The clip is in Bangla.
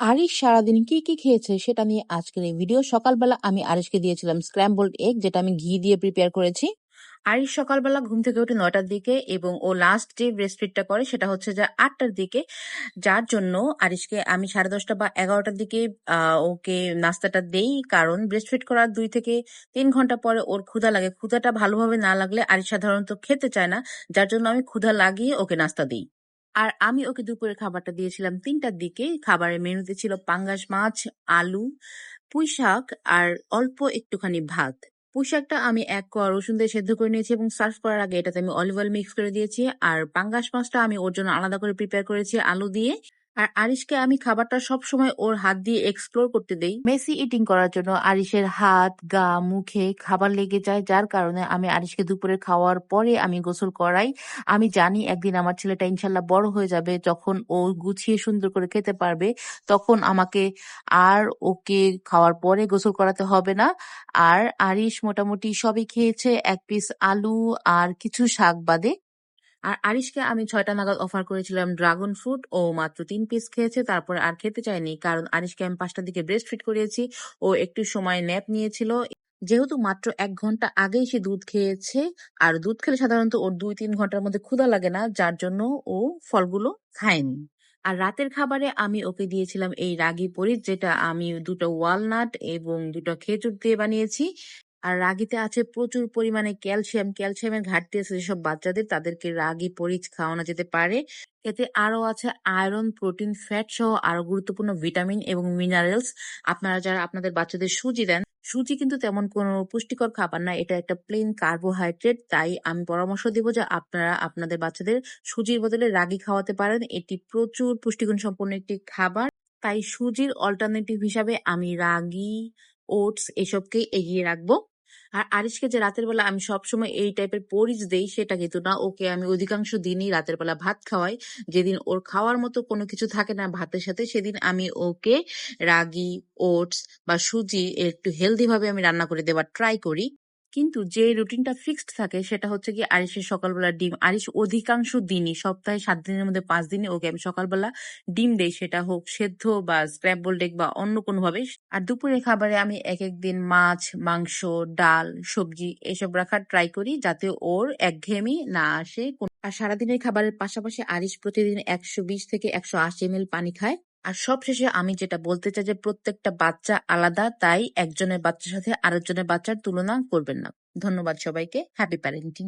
আরিশ সারাদিন কি, কি খেয়েছে সেটা নিয়ে আজকের এই ভিডিও। সকালবেলা আমি আরিশকে দিয়েছিলাম স্ক্র্যাম্বলড এগ যেটা আমি ঘি দিয়ে প্রিপেয়ার করেছি। আরিশ সকালবেলা ঘুম থেকে উঠে ৯টার দিকে এবং ও লাস্ট যে ব্রেস্টফিডটা করে সেটা হচ্ছে যে আটটার দিকে। যার জন্য আরিশকে আমি ১০:৩০ বা ১১টার দিকে ওকে নাস্তাটা দেই। কারণ ব্রেস্টফিড করার দুই থেকে তিন ঘণ্টা পরে ওর ক্ষুধা লাগে। ক্ষুধাটা ভালোভাবে না লাগলে আরিশ সাধারণত খেতে চায় না। যার জন্য আমি ক্ষুধা লাগিয়ে ওকে নাস্তা দেই। আর আমি ওকে দুপুরের খাবারটা দিয়েছিলাম তিনটার দিকে। খাবারের মেনুতে ছিল পাঙ্গাস মাছ, আলু, পুঁইশাক আর অল্প একটুখানি ভাত। পুঁইশাকটা আমি এক কোয়া রসুন দিয়ে সেদ্ধ করে নিয়েছি এবং সার্ভ করার আগে এটাতে আমি অলিভ অয়েল মিক্স করে দিয়েছি। আর পাঙ্গাস মাছটা আমি ওর জন্য আলাদা করে প্রিপেয়ার করেছি আলু দিয়ে। আর আরিশকে আমি খাবারটা সবসময় ওর হাত দিয়ে এক্সপ্লোর করতে দেই। মেসি ইটিং করার জন্য আরিশের হাত, গা, মুখে খাবার লেগে যায়। যার কারণে আমি আরিশকে দুপুরে খাওয়ার পরে আমি গোসল করাই। আমি জানি একদিন আমার ছেলেটা ইনশাল্লাহ বড় হয়ে যাবে। যখন ও গুছিয়ে সুন্দর করে খেতে পারবে, তখন আমাকে আর ওকে খাওয়ার পরে গোসল করাতে হবে না। আর আরিশ মোটামুটি সবই খেয়েছে এক পিস আলু আর কিছু শাক বাদে। আর আরিশকে আমি ছয়টা নাগাদ অফার করেছিলাম ড্রাগন ফ্রুট। ও মাত্র তিন পিস খেয়েছে। তারপরে আর খেতে চায়নি। কারণ আরিশকে আমি পাঁচটার দিকে ব্রেস্ট ফিট করিয়েছি। ও একটু সময় ন্যাপ নিয়েছিল। যেহেতু মাত্র এক ঘণ্টা আগেই সে দুধ খেয়েছে, আর দুধ খেলে সাধারণত ওর ২-৩ ঘণ্টার মধ্যে ক্ষুধা লাগে না। যার জন্য ও ফলগুলো খায়নি। আর রাতের খাবারে আমি ওকে দিয়েছিলাম এই রাগি পরিচ যেটা আমি দুটো ওয়ালনাট এবং দুটো খেজুর দিয়ে বানিয়েছি। আর রাগিতে আছে প্রচুর পরিমাণে ক্যালসিয়াম। ক্যালসিয়ামের ঘাটতি আছে যেসব বাচ্চাদের তাদেরকে রাগি পরিচ খাওয়ানো যেতে পারে। এতে আরও আছে আয়রন, প্রোটিন, ফ্যাট সহ আরও গুরুত্বপূর্ণ ভিটামিন এবং মিনারেলস। আপনারা যারা আপনাদের বাচ্চাদের সুজি দেন, সুজি কিন্তু তেমন কোনো পুষ্টিকর খাবার না। এটা একটা প্লেন কার্বোহাইড্রেট। তাই আমি পরামর্শ দিব যে আপনারা আপনাদের বাচ্চাদের সুজির বদলে রাগি খাওয়াতে পারেন। এটি প্রচুর পুষ্টিগুণ সম্পন্ন একটি খাবার। তাই সুজির অল্টারনেটিভ হিসাবে আমি রাগি, ওটস এসবকেই এগিয়ে রাখব। আর আরিশকে যে রাতের বেলা আমি সবসময় এই টাইপের পরিচ দেই সেটা কিন্তু না। ওকে আমি অধিকাংশ দিনই রাতের বেলা ভাত খাওয়াই। যেদিন ওর খাওয়ার মতো কোনো কিছু থাকে না ভাতের সাথে সেদিন আমি ওকে রাগি, ওটস বা সুজি একটু হেলদি ভাবে আমি রান্না করে দেওয়ার ট্রাই করি। কিন্তু যে রুটিনটা ফিক্সড থাকে সেটা হচ্ছে কি আরিশের সকালবেলা ডিম। আরিশ অধিকাংশ দিনই সপ্তাহে সাত দিনের মধ্যে পাঁচ দিনে ওকে আমি সকালবেলা ডিম দেই। সেটা হোক সেদ্ধ বা স্ক্র্যাম্বলড এগ বা অন্য কোনোভাবে। আর দুপুরের খাবারে আমি এক এক দিন মাছ, মাংস, ডাল, সবজি এসব রাখার ট্রাই করি যাতে ওর একঘেয়েমি না আসে। আর সারাদিনের খাবারের পাশাপাশি আরিশ প্রতিদিন ১২০ থেকে ১৮০ এমএল পানি খায়। আর সবশেষে আমি যেটা বলতে চাই যে প্রত্যেকটা বাচ্চা আলাদা, তাই একজনের বাচ্চার সাথে আরেকজনের বাচ্চার তুলনা করবেন না। ধন্যবাদ সবাইকে। Happy parenting.